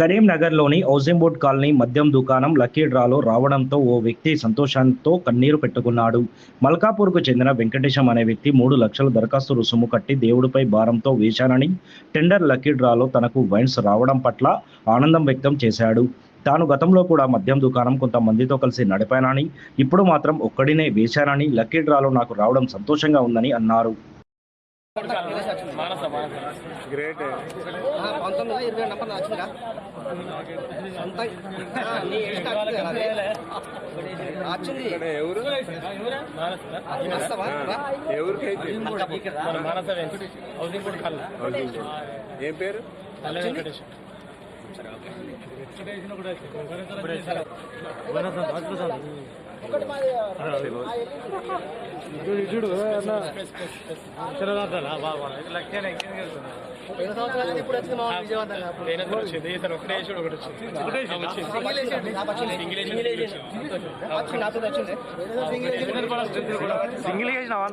కరీంనగర్లోని housing board colony మద్యం దుకాణం లక్కీ డ్రాలో రావడంతో ఓ వ్యక్తి సంతోషంతో కన్నీరు పెట్టుకున్నాడు. మల్కాపూర్కు చెందిన వెంకటేశం అనే వ్యక్తి మూడు లక్షల దరఖాస్తు రుసుము కట్టి దేవుడిపై భారంతో వేశానని టెండర్ లక్కీ డ్రాలో తనకు వైన్స్ రావడం పట్ల ఆనందం వ్యక్తం చేశాడు. తాను గతంలో కూడా మద్యం దుకాణం కొంతమందితో కలిసి నడిపానని ఇప్పుడు మాత్రం ఒక్కడినే వేశానని లక్కీ డ్రాలో నాకు రావడం సంతోషంగా ఉందని అన్నారు. గ్రేట్. పంతొమ్మిది ఇరవై నెంబర్ వచ్చిందా వచ్చింది ఎవరు. ఎవరికైతే? ఏం పేరు? చూడు సింగిల్ వేసాడు.